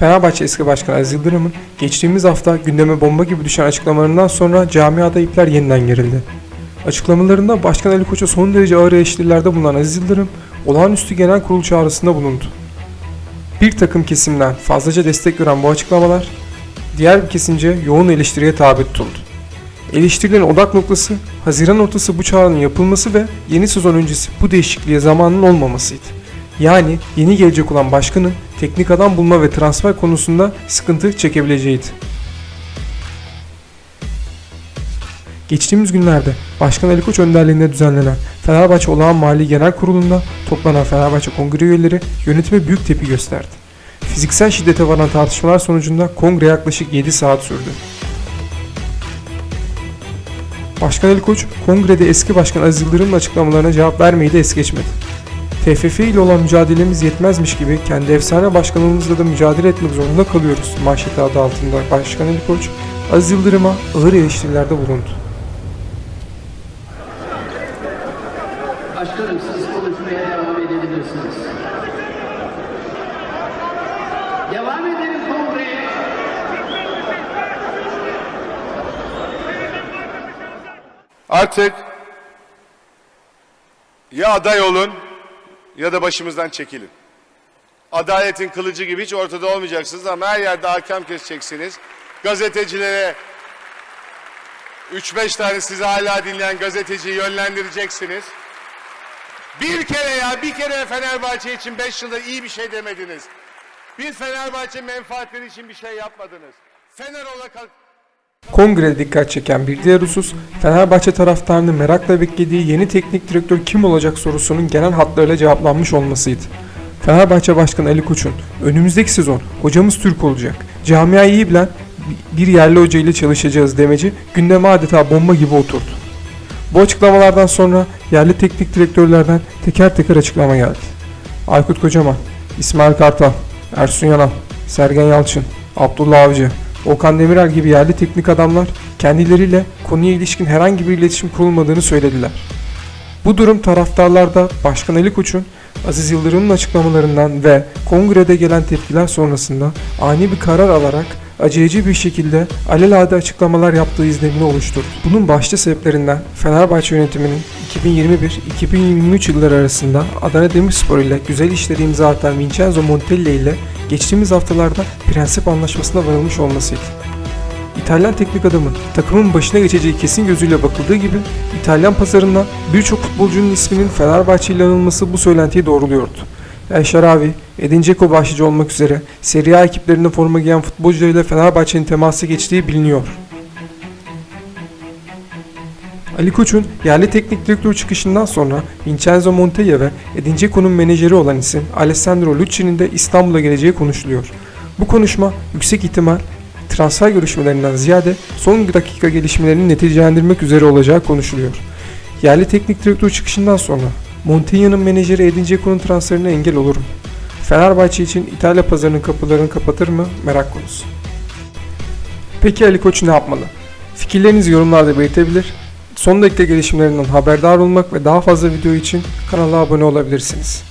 Fenerbahçe eski başkanı Aziz Yıldırım'ın geçtiğimiz hafta gündeme bomba gibi düşen açıklamalarından sonra camiada ipler yeniden gerildi. Açıklamalarında Başkan Ali Koç'a son derece ağır eleştirilerde bulunan Aziz Yıldırım, olağanüstü genel kurul çağrısında bulundu. Bir takım kesimden fazlaca destek gören bu açıklamalar, diğer bir kesince yoğun eleştiriye tabi tutuldu. Eleştirilerin odak noktası, Haziran ortası bu çağrının yapılması ve yeni sezon öncesi bu değişikliğe zamanın olmamasıydı. Yani yeni gelecek olan başkanın teknik adam bulma ve transfer konusunda sıkıntı çekebileceğiydi. Geçtiğimiz günlerde Başkan Ali Koç önderliğinde düzenlenen Fenerbahçe Olağan Mali Genel Kurulu'nda toplanan Fenerbahçe Kongre üyeleri yönetime büyük tepki gösterdi. Fiziksel şiddete varan tartışmalar sonucunda kongre yaklaşık 7 saat sürdü. Başkan Ali Koç, kongrede eski başkan Aziz Yıldırım'ın açıklamalarına cevap vermeyi de es geçmedi. TFF ile olan mücadelemiz yetmezmiş gibi kendi efsane başkanımızla da mücadele etmek zorunda kalıyoruz manşeti adı altında Başkan Ali Koç, Aziz Yıldırım'a ağır eleştirilerde bulundu. Başkanım siz konuşmaya devam edebilirsiniz. Devam edelim kongreye. Artık ya aday olun ya da başımızdan çekilin. Adaletin kılıcı gibi hiç ortada olmayacaksınız ama her yerde hakem keseceksiniz. Gazetecilere 3-5 tane sizi hala dinleyen gazeteciyi yönlendireceksiniz. Bir kere ya bir kere Fenerbahçe için 5 yılda iyi bir şey demediniz. Bir Fenerbahçe menfaatleri için bir şey yapmadınız. Fener olarak Kongrede dikkat çeken bir diğer husus, Fenerbahçe taraftarının merakla beklediği yeni teknik direktör kim olacak sorusunun genel hatlarıyla cevaplanmış olmasıydı. Fenerbahçe Başkanı Ali Koç'un önümüzdeki sezon hocamız Türk olacak, camiayı iyi bilen bir yerli hoca ile çalışacağız demeci gündeme adeta bomba gibi oturdu. Bu açıklamalardan sonra yerli teknik direktörlerden teker teker açıklama geldi. Aykut Kocaman, İsmail Kartal, Ersun Yanal, Sergen Yalçın, Abdullah Avcı, Okan Demirel gibi yerli teknik adamlar kendileriyle konuya ilişkin herhangi bir iletişim kurulmadığını söylediler. Bu durum taraftarlarda Başkan Ali Koç'un Aziz Yıldırım'ın açıklamalarından ve kongrede gelen tepkiler sonrasında ani bir karar alarak aceleci bir şekilde alelade açıklamalar yaptığı izlenimini oluşturdu. Bunun başta sebeplerinden Fenerbahçe yönetiminin 2021-2023 yılları arasında Adana Demirspor ile güzel işleri imza atan Vincenzo Montella ile geçtiğimiz haftalarda prensip anlaşmasına varılmış olmasıydı. İtalyan teknik adamın takımın başına geçeceği kesin gözüyle bakıldığı gibi İtalyan pazarında birçok futbolcunun isminin Fenerbahçe ile anılması bu söylentiyi doğruluyordu. El Şaravi, Edin Dzeko başlıca olmak üzere Serie A ekiplerinde forma giyen futbolcularıyla Fenerbahçe'nin teması geçtiği biliniyor. Ali Koç'un yerli teknik direktör çıkışından sonra Vincenzo Montella ve Edin Dzeko'nun menajeri olan isim Alessandro Lucci'nin de İstanbul'a geleceği konuşuluyor. Bu konuşma yüksek ihtimal transfer görüşmelerinden ziyade son dakika gelişmelerini neticelendirmek üzere olacağı konuşuluyor. Yerli teknik direktör çıkışından sonra Montella'nın menajeri Edin Dzeko'nun transferine engel olur mu? Fenerbahçe için İtalya pazarının kapılarını kapatır mı? Merak konusu. Peki Ali Koç ne yapmalı? Fikirlerinizi yorumlarda belirtebilir. Son dakika gelişmelerinden haberdar olmak ve daha fazla video için kanala abone olabilirsiniz.